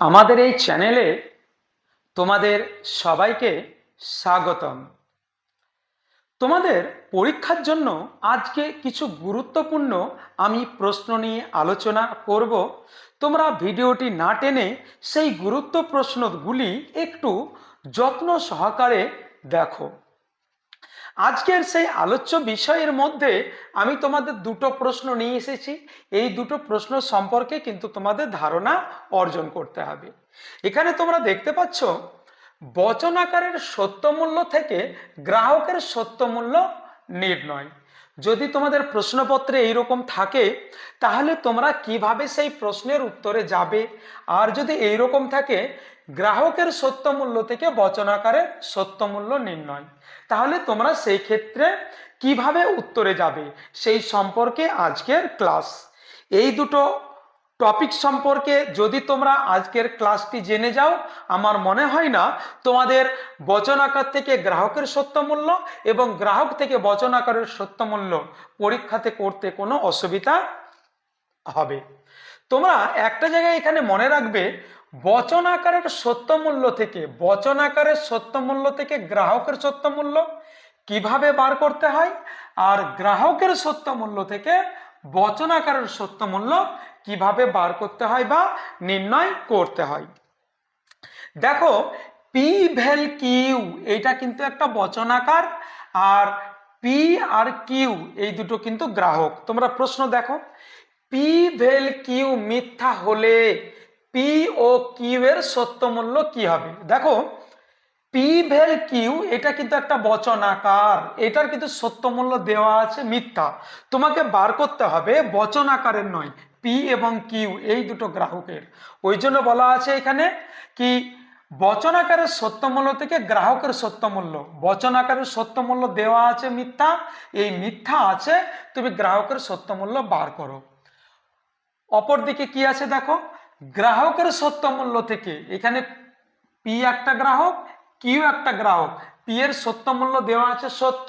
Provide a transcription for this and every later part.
আমাদের এই চ্যানেলে তোমাদের সবাইকে স্বাগতম। তোমাদের পরীক্ষার জন্য আজকে কিছু গুরুত্বপূর্ণ আমি প্রশ্ন নিয়ে আলোচনা করব। তোমরা ভিডিওটি না টেনে সেই গুরুত্ব প্রশ্নগুলি একটু যত্ন সহকারে দেখো। আজকের সেই আলোচ্য বিষয়ের মধ্যে আমি তোমাদের দুটো প্রশ্ন নিয়ে এসেছি। এই দুটো প্রশ্ন সম্পর্কে কিন্তু তোমাদের ধারণা অর্জন করতে হবে। এখানে তোমরা দেখতে পাচ্ছ, বচন আকারের সত্যমূল্য থেকে গ্রাহকের সত্যমূল্য নির্ণয়। যদি তোমাদের প্রশ্নপত্রে এইরকম থাকে, তাহলে তোমরা কীভাবে সেই প্রশ্নের উত্তরে যাবে? আর যদি এইরকম থাকে গ্রাহকের সত্য মূল্য থেকে বচনাকারের সত্যমূল্য নির্ণয়। তাহলে তোমরা সেই ক্ষেত্রে কীভাবে উত্তরে যাবে? সেই সম্পর্কে আজকের ক্লাস। এই দুটো টপিক সম্পর্কে যদি তোমরা আজকের ক্লাসটি জেনে যাও, আমার মনে হয় না তোমাদের বচন আকার থেকে গ্রাহকের সত্যমূল্য এবং গ্রাহক থেকে বচন আকারের সত্যমূল্য পরীক্ষাতে করতে কোনো অসুবিধা হবে। তোমরা একটা জায়গায় এখানে মনে রাখবে বচন আকারের সত্যমূল্য থেকে বচন আকারের সত্যমূল্য থেকে গ্রাহকের সত্যমূল্য কীভাবে বার করতে হয়? আর গ্রাহকের সত্যমূল্য থেকে বচন আকারের সত্যমূল্য কীভাবে বার করতে হয় বা নির্ণয় করতে হয়? দেখো পি ভেল কিউ এইটা কিন্তু একটা বচনাকার, আর পি আর কিউ এই দুটো কিন্তু গ্রাহক। তোমরা প্রশ্ন দেখো পি ভেল কিউ মিথ্যা হলে পি ও কিউ এর সত্যমূল্য কি হবে? দেখো পি ভেল কিউ এটা কিন্তু একটা বচনাকার। এটার কিন্তু সত্যমূল্য দেওয়া আছে মিথ্যা। তোমাকে বার করতে হবে বচন আকারের নয় পি এবং কিউ এই দুটো গ্রাহকের। ওই জন্য বলা আছে এখানে কি বচন আকারের সত্যমূল্য থেকে গ্রাহকের সত্যমূল্য বচন আকারের সত্যমূল্য দেওয়া আছে মিথ্যা, এই মিথ্যা আছে, তুমি গ্রাহকের সত্যমূল্য বার করো। অপর দিকে কি আছে দেখো গ্রাহকের সত্যমূল্য থেকে, এখানে পি একটা গ্রাহক কিউ একটা গ্রাহক। পি এর সত্যমূল্য দেওয়া আছে সত্য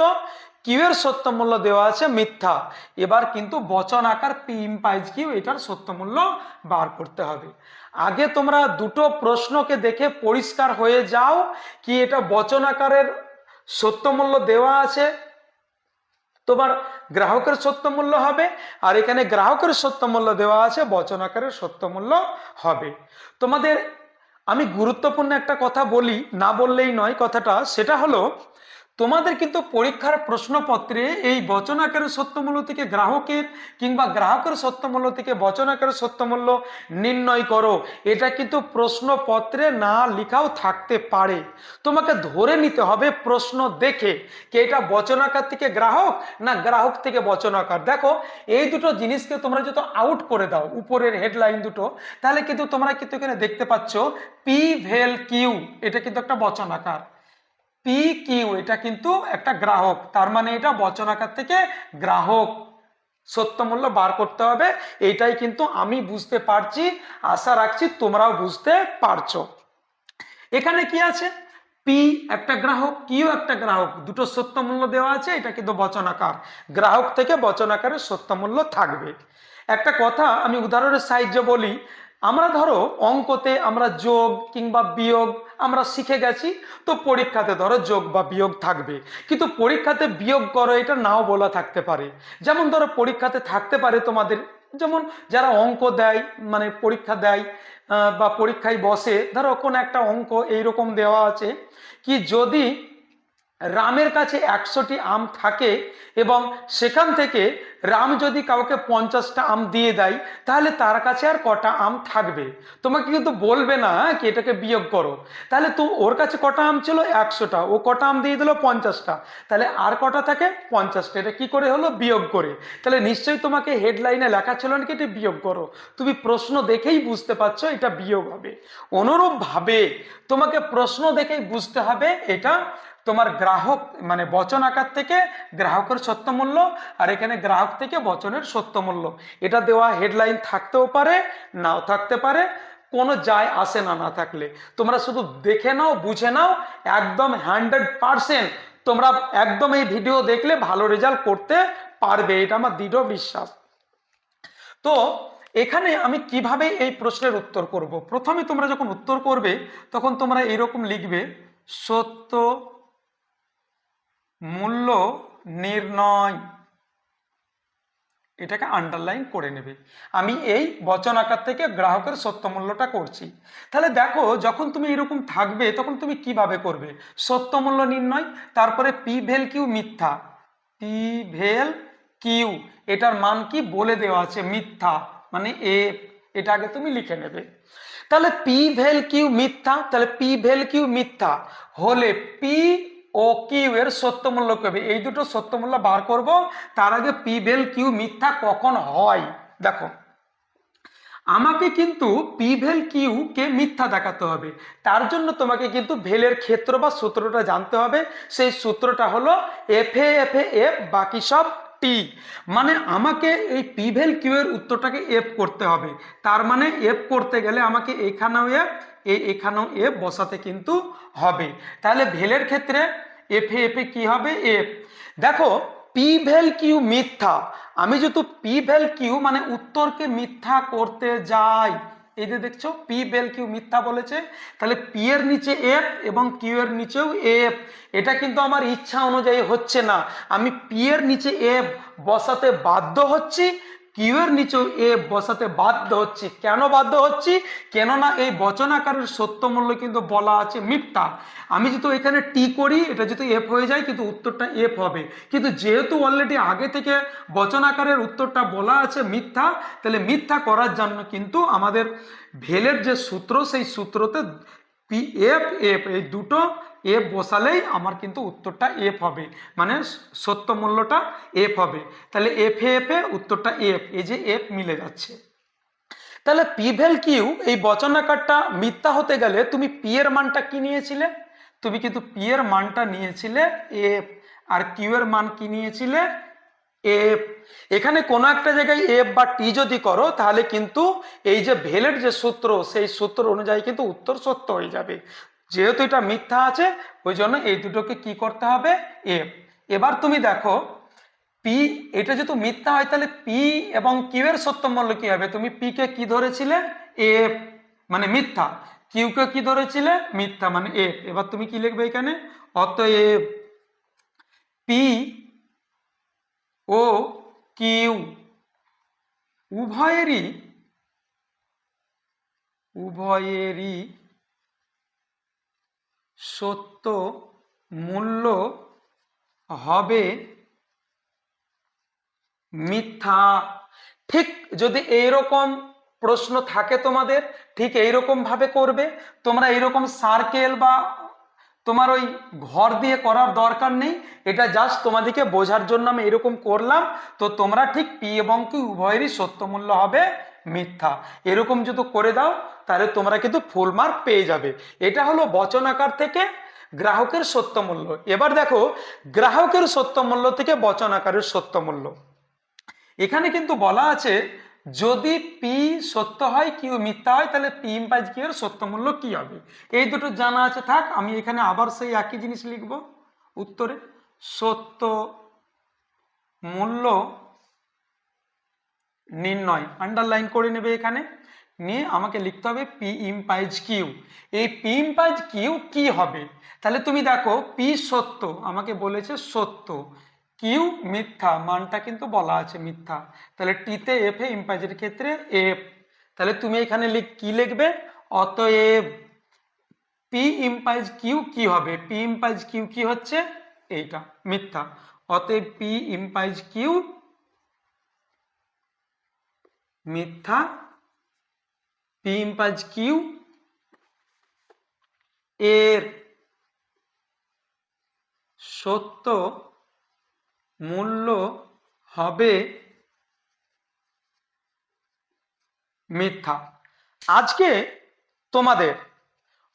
কিউ এর সত্যমূল্য দেওয়া আছে মিথ্যা। এবার কিন্তু বচন আকার পি ইম্পাইজ কিউ এটার সত্যমূল্য বার করতে হবে। আগে তোমরা দুটো প্রশ্নকে দেখে পরিষ্কার হয়ে যাও কি এটা বচন আকারের সত্যমূল্য দেওয়া আছে তোমার গ্রাহকের সত্য মূল্য হবে, আর এখানে গ্রাহকের সত্য মূল্য দেওয়া আছে, বচন আকারের সত্য মূল্য হবে। তোমাদের আমি গুরুত্বপূর্ণ একটা কথা বলি, না বললেই নয় কথাটা, সেটা হলো তোমাদের কিন্তু পরীক্ষার প্রশ্নপত্রে এই বচন আকারের সত্যমূল্য থেকে গ্রাহকের কিংবা গ্রাহকের সত্যমূল্য থেকে বচন আকারের সত্যমূল্য নির্ণয় করো। এটা কিন্তু প্রশ্নপত্রে না লেখাও থাকতে পারে। তোমাকে ধরে নিতে হবে প্রশ্ন দেখে কি এটা বচনাকার থেকে গ্রাহক না গ্রাহক থেকে বচনাকার। দেখো, এই দুটো জিনিসকে তোমরা যত আউট করে দাও, উপরের হেডলাইন দুটো, তাহলে কিন্তু তোমরা কিন্তু এখানে দেখতে পাচ্ছ পি ভেল কিউ এটা কিন্তু একটা বচন আকার পি কিউ এটা কিন্তু একটা গ্রাহক। তার মানে এটা বচন আকার থেকে গ্রাহক। সত্য মূল্য বার করতে হবে। এইটাই কিন্তু আমি বুঝতে পারছি, আশা রাখছি তোমরাও বুঝতে পারছ। এখানে কি আছে? পি একটা গ্রাহক কিউ একটা গ্রাহক, দুটো সত্য মূল্য দেওয়া আছে, এটা কিন্তু বচনাকার গ্রাহক থেকে বচনাকারের সত্য মূল্য থাকবে। একটা কথা আমি উদাহরণের সাহায্যে বলি আমরা ধরো অঙ্কতে আমরা যোগ কিংবা বিয়োগ আমরা শিখে গেছি, তো পরীক্ষাতে ধরো যোগ বা বিয়োগ থাকবে। কিন্তু পরীক্ষাতে বিয়োগ করো, এটা নাও বলা থাকতে পারে। যেমন ধরো পরীক্ষাতে থাকতে পারে তোমাদের, যেমন যারা অঙ্ক দেয় মানে পরীক্ষা দেয় বা পরীক্ষায় বসে, ধরো কোন একটা অঙ্ক এইরকম দেওয়া আছে, কি যদি রামের কাছে একশোটি আম থাকে এবং সেখান থেকে রাম যদি কাউকে পঞ্চাশটা আম দিয়ে দেয় তাহলে তার কাছে আর কটা আম থাকবে? তোমাকে কিন্তু বলবে না হ্যাঁ, কি এটাকে বিয়োগ করো। তাহলে তো ওর কাছে কটা আম ছিল? একশোটা। ও কটা আম দিয়ে দিল? পঞ্চাশটা। তাহলে আর কটা থাকে? পঞ্চাশটা। এটা কি করে হলো? বিয়োগ করে। তাহলে নিশ্চয়ই তোমাকে হেডলাইনে লেখা ছিল নাকি এটা বিয়োগ করো? তুমি প্রশ্ন দেখেই বুঝতে পারছ এটা বিয়োগ হবে। অনুরূপভাবে তোমাকে প্রশ্ন দেখেই বুঝতে হবে এটা তোমার গ্রাহক মানে বচন আকার থেকে গ্রাহকের সত্যমূল্য আর এখানে গ্রাহক থেকে বচনের সত্য মূল্য। এটা দেওয়া হেডলাইন থাকতেও পারে, নাও থাকতে পারে, কোনো যায় আসে না না থাকলে। তোমরা শুধু দেখে নাও, বুঝে নাও, একদম হান্ড্রেড পারসেন্ট তোমরা একদম এই ভিডিও দেখলে ভালো রেজাল্ট করতে পারবে, এটা আমার দৃঢ় বিশ্বাস। তো এখানে আমি কীভাবে এই প্রশ্নের উত্তর করব? প্রথমে তোমরা যখন উত্তর করবে, তখন তোমরা এরকম লিখবে, সত্য মূল্য নির্ণয়। এটাকে আন্ডারলাইন করে নেবে। আমি এই বচন আকার থেকে গ্রাহকের সত্য মূল্যটা করছি। তাহলে দেখো, যখন তুমি এরকম থাকবে, তখন তুমি কীভাবে করবে? সত্য মূল্য নির্ণয়, তারপরে পি ভেল কিউ মিথ্যা। পি ভেল কিউ, এটার মান কি বলে দেওয়া আছে? মিথ্যা মানে এ, এটা আগে তুমি লিখে নেবে। তাহলে পি ভেল কিউ মিথ্যা, তাহলে পি ভেল কিউ মিথ্যা হলে পি ও কিউ এর সত্য মূল্য কি এই দুটো সত্য মূল্য বার করব, তার আগে পি ভেল কিউ মিথ্যা কখন হয়? দেখো, আমাকে কিন্তু পি ভেল কিউ কে মিথ্যা দেখাতে হবে। তার জন্য তোমাকে কিন্তু ভেলের ক্ষেত্র বা সূত্রটা জানতে হবে। সেই সূত্রটা হলো F A F A F বাকি সব টি মানে আমাকে এই পি ভেল কিউ এর উত্তরটাকে এফ করতে হবে। তার মানে এফ করতে গেলে আমাকে এখানেও এফ এখানেও এফ বসাতে কিন্তু হবে। তাহলে ভেলের ক্ষেত্রে এফ এফ কি হবে? এফ দেখো পি ভেল কিউ মিথ্যা। আমি যেহেতু পি ভেল কিউ মানে উত্তরকে মিথ্যা করতে যাই এই যে দেখছ পি বেল কিউ মিথ্যা বলেছে, তাহলে পি এর নিচে এফ এবং কিউ এর নিচেও এফ এটা কিন্তু আমার ইচ্ছা অনুযায়ী হচ্ছে না। আমি পি এর নিচে এফ বসাতে বাধ্য হচ্ছি কিউ এর নিচেও এ বসাতে বাধ্য হচ্ছি। কেন বাধ্য হচ্ছি? কেননা এই বচনাকারের সত্য মূল্য কিন্তু বলা আছে মিথ্যা। আমি যেহেতু এখানে টি করি, এটা যেহেতু এফ হয়ে যায়, কিন্তু উত্তরটা এফ হবে। কিন্তু যেহেতু অলরেডি আগে থেকে বচনাকারের উত্তরটা বলা আছে মিথ্যা, তাহলে মিথ্যা করার জন্য কিন্তু আমাদের ভেলের যে সূত্র, সেই সূত্রতে পি এফ এফ এই দুটো এফ বসালেই আমার কিন্তু উত্তরটা এফ হবে। মানে সত্য মূল্যটা এফ হবে। তাহলে এফ এফ এ উত্তরটা এফ এই যে এফ মিলে যাচ্ছে। তাহলে পি ভেল কিউ এই বচনাকারটা মিথ্যা হতে গেলে তুমি পি এর মানটা কি নিয়েছিলে? তুমি কিন্তু পি এর মানটা নিয়েছিলে এফ আর কিউ এর মান কি নিয়েছিলে? এফ এখানে কোনো একটা জায়গায় এফ বা টি যদি করো, তাহলে কিন্তু এই যে ভেলের যে সূত্র, সেই সূত্র অনুযায়ী কিন্তু উত্তর সত্য হয়ে যাবে। যেহেতু এটা মিথ্যা আছে, ওই জন্য এই দুটোকে কি করতে হবে? এফ এবার তুমি দেখো পি এটা যেহেতু মিথ্যা হয়, তাহলে পি এবং কিউ এর সত্য মূল্য কি হবে? তুমি পি কে কি ধরেছিলে? এফ মানে মিথ্যা। কিউ কে কি ধরেছিলে? মিথ্যা মানে এফ এবার তুমি কি লিখবে এখানে? অতএব পি ও কিউ। উভয়েরই উভয়েরই সত্য মূল্য হবে মিথ্যা। ঠিক যদি এইরকম প্রশ্ন থাকে তোমাদের, ঠিক এইরকম ভাবে করবে, তোমরা এইরকম সার্কেল বা তোমার ওই ঘর দিয়ে করার দরকার নেই, এটা জাস্ট তোমাদেরকে বোঝার জন্য আমি এরকম করলাম। তো তোমরা ঠিক পি এবং কি উভয়েরই সত্য মূল্য হবে মিথ্যা। এরকম যদি করে দাও, তাহলে তোমরা কিন্তু ফুল মার্ক পেয়ে যাবে। এটা হলো বচন আকার থেকে গ্রাহকের সত্য মূল্য। এবার দেখো, গ্রাহকের সত্য মূল্য থেকে বচন আকারের সত্য মূল্য। এখানে কিন্তু বলা আছে যদি পি সত্য হয় কিউ মিথ্যা হয়, তাহলে পি ইম্পাইজ কিউ এর সত্য মূল্য কি হবে? এই দুটো জানা আছে, থাক, আমি এখানে আবার সেই একই জিনিস লিখব। উত্তরে, সত্য মূল্য নির্ণয় আন্ডারলাইন করে নেবে এখানে। নিয়ে আমাকে লিখতে হবে পি ইম্পাইজ কিউ এই পি ইম্পাইজ কিউ কি হবে? তাহলে তুমি দেখো পি সত্য, আমাকে বলেছে সত্য। কিউ, মিথ্যা। মানটা কিন্তু বলা আছে মিথ্যা। তাহলে টিতে এফ এ ইম্পাইজের ক্ষেত্রে এফ। তাহলে তুমি এখানে লিখ কি লিখবে? অতএব পি ইম্পাইজ কিউ কি হবে? পি ইম্পাইজ কিউ কি হচ্ছে? এইটা, মিথ্যা। অতএব পি ইম্পাইজ কিউ মিথ্যা। পি ইম্পাইজ কিউ এর সত্য মূল্য হবে মিথ্যা। আজকে তোমাদের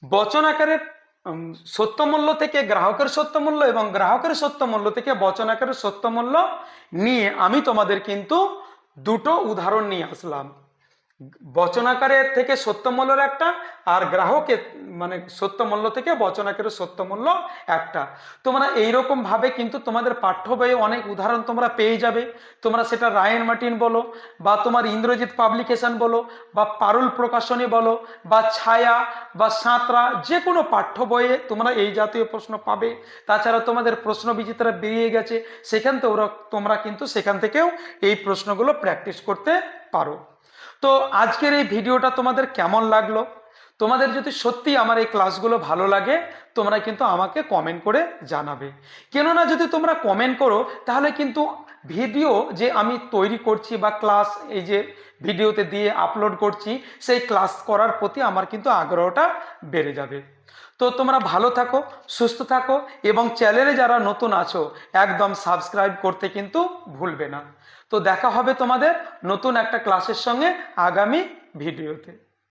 বচন আকারের উম, সত্য মূল্য থেকে গ্রাহকের সত্য মূল্য এবং গ্রাহকের সত্য মূল্য থেকে বচন আকারের সত্য মূল্য নিয়ে আমি তোমাদের কিন্তু দুটো উদাহরণ নিয়ে আসলাম। বচনাকারের থেকে সত্যমূল্যের একটা আর গ্রাহকের মানে সত্যমূল্য থেকে বচনাকারের সত্যমূল্য একটা। তোমরা এইরকম ভাবে কিন্তু তোমাদের পাঠ্য বইয়ে অনেক উদাহরণ তোমরা পেয়ে যাবে। তোমরা সেটা রায়ন মার্টিন বলো বা তোমার ইন্দ্রজিৎ পাবলিকেশন বলো বা পারুল প্রকাশনী বলো বা ছায়া বা সাঁতরা যে কোনো পাঠ্য বইয়ে তোমরা এই জাতীয় প্রশ্ন পাবে। তাছাড়া তোমাদের প্রশ্ন বিচিত্রা বেরিয়ে গেছে, সেখান থেকে ওরা, তোমরা কিন্তু সেখান থেকেও এই প্রশ্নগুলো প্র্যাকটিস করতে পারো। তো আজকের এই ভিডিওটা তোমাদের কেমন লাগল? তোমাদের যদি সত্যি আমার এই ক্লাসগুলো ভালো লাগে, তোমরা কিন্তু আমাকে কমেন্ট করে জানাবে। কেননা যদি তোমরা কমেন্ট করো, তাহলে কিন্তু ভিডিও যে আমি তৈরি করছি বা ক্লাস এই যে ভিডিওতে দিয়ে আপলোড করছি, সেই ক্লাস করার প্রতি আমার কিন্তু আগ্রহটা বেড়ে যাবে। তো তোমরা ভালো থাকো, সুস্থ থাকো এবং চ্যানেলে যারা নতুন আছো, একদম সাবস্ক্রাইব করতে কিন্তু ভুলবে না। তো দেখা হবে তোমাদের নতুন একটা ক্লাসের সঙ্গে আগামী ভিডিওতে